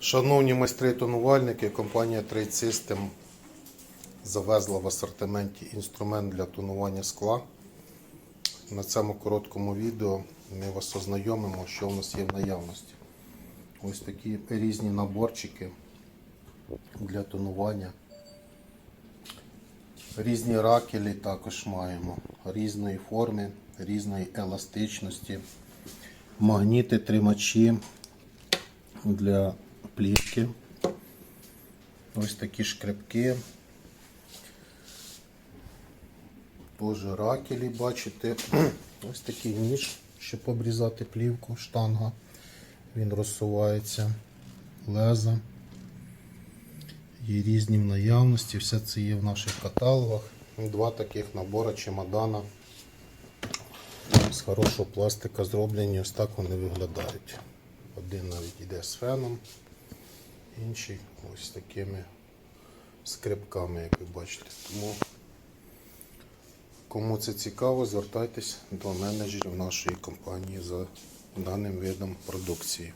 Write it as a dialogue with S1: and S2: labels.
S1: Шановні майстри тонувальники, компанія Trade System завезла в асортименті інструмент для тонування скла. На цьому короткому відео ми вас ознайомимо, що в нас є в наявності. Ось такі різні наборчики для тонування. Різні ракелі також маємо, різної форми, різної еластичності, магніти, тримачі для плівки. Ось такі шкребки. Теж ракелі, бачите. Ось такий ніж, щоб обрізати плівку, штанга. Він розсувається, леза. Є різні в наявності, все це є в наших каталогах. Два таких набори чемодана з хорошого пластика зроблені, ось так вони виглядають. Один навіть йде з феном, інший ось такими скрипками, як ви бачите. Тому кому це цікаво, звертайтесь до менеджерів нашої компанії за даним видом продукції.